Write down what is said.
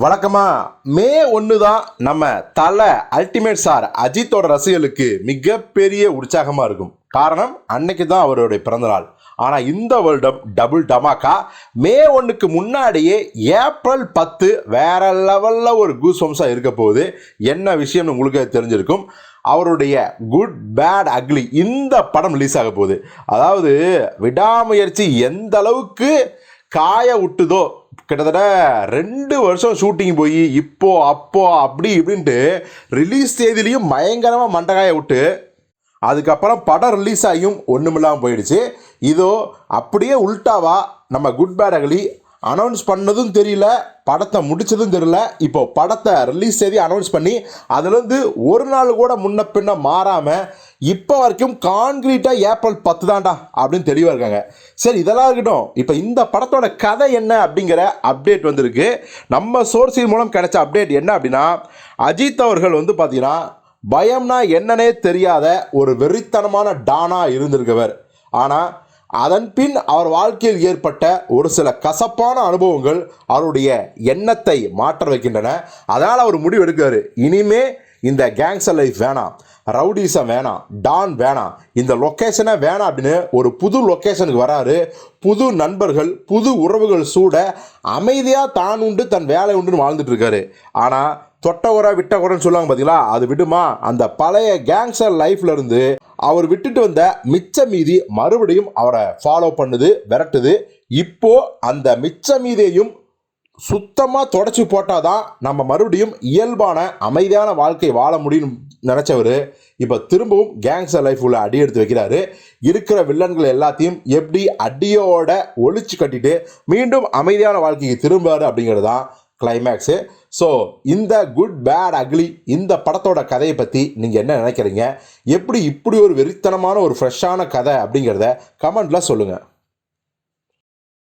வழக்கமாக மே ஒன்று தான் நம்ம தலை அல்டிமேட் சார் அஜித்தோட ரசிகர்களுக்கு மிகப்பெரிய உற்சாகமாக இருக்கும். காரணம் அன்னைக்கு தான் அவருடைய பிறந்தநாள். ஆனால் இந்த வருடம் டபுள் டமாக்கா மே ஒன்றுக்கு முன்னாடியே ஏப்ரல் பத்து வேற லெவலில் ஒரு கூஸ் வம்சம் இருக்க போகுது. என்ன விஷயம்னு உங்களுக்கு தெரிஞ்சிருக்கும். அவருடைய குட் பேட் அக்லி இந்த படம் ரிலீஸ் ஆக போகுது. அதாவது விடாமுயற்சி எந்த அளவுக்கு காய விட்டுதோ கிட்டத்தட்ட ரெண்டு வருஷம் ஷூட்டிங் போய் இப்போ அப்போ அப்படி இப்படின்ட்டு ரிலீஸ் தேதியிலையும் பயங்கரமாக மண்டகாய விட்டு அதுக்கப்புறம் படம் ரிலீஸ் ஆகியும் ஒன்றுமில்லாமல் போயிடுச்சு. இதோ அப்படியே உல்டாவா நம்ம குட் பேட் அகலி அனௌன்ஸ் பண்ணதும் தெரியல படத்தை முடித்ததும் தெரியல. இப்போ படத்தை ரிலீஸ் செய்தி அனௌன்ஸ் பண்ணி அதுலேருந்து ஒரு நாள் கூட முன்ன பின்ன மாறாமல் இப்போ வரைக்கும் கான்க்ரீட்டாக ஏப்ரல் பத்து தான்டா அப்படின்னு தெளிவாக இருக்காங்க. சரி இதெல்லாம் இருக்கட்டும். இப்போ இந்த படத்தோட கதை என்ன அப்படிங்கிற அப்டேட் வந்திருக்கு. நம்ம சோர்ஸின் மூலம் கிடைச்ச அப்டேட் என்ன அப்படின்னா அஜித் அவர்கள் வந்து பார்த்தீங்கன்னா பயம்னா என்னன்னே தெரியாத ஒரு வெறித்தனமான டானா இருந்திருக்கவர். ஆனால் அதன் பின் அவர் வாழ்க்கையில் ஏற்பட்ட ஒரு சில கசப்பான அனுபவங்கள் அவருடைய எண்ணத்தை மாற்ற வைக்கின்றன. அதனால் அவர் முடிவு எடுக்கிறார். இனிமே இந்த கேங்ஸர் லைஃப் வேணாம். ரவுடிசம் வேணாம் டான் வேணாம். இந்த லொக்கேஷனே வேணாம் அப்படின்னு ஒரு புது லொக்கேஷனுக்கு வராரு. புது நண்பர்கள் புது உறவுகள் சூட அமைதியாக தான் உண்டு தன் வேலை உண்டுன்னு வாழ்ந்துட்டு இருக்காரு. ஆனால் தொட்டகுறை விட்டகுறைன்னு சொல்லுவாங்க பார்த்தீங்களா அது விடுமா? அந்த பழைய கேங்ஸ்டர் லைஃப்ல இருந்து அவர் விட்டுட்டு வந்த மிச்ச மீதி மறுபடியும் அவரை ஃபாலோ பண்ணுது விரட்டுது. இப்போ அந்த மிச்ச மீதியையும் சுத்தமாக தொடச்சி போட்டால் தான் நம்ம மறுபடியும் இயல்பான அமைதியான வாழ்க்கை வாழ முடியும் நினச்சவர் இப்போ திரும்பவும் கேங்ஸர் லைஃப் உள்ள அடி எடுத்து வைக்கிறாரு. இருக்கிற வில்லன்கள் எல்லாத்தையும் எப்படி அடியோட ஒழிச்சு கட்டிட்டு மீண்டும் அமைதியான வாழ்க்கைக்கு திரும்புவார் அப்படிங்கிறது தான் கிளைமேக்ஸு ஸோ இந்த குட் பேட் அக்லி இந்த படத்தோட கதையை பற்றி நீங்கள் என்ன நினைக்கிறீங்க? எப்படி இப்படி ஒரு வெறித்தனமான ஒரு ஃப்ரெஷ்ஷான கதை அப்படிங்கிறத கமெண்ட்டில் சொல்லுங்கள்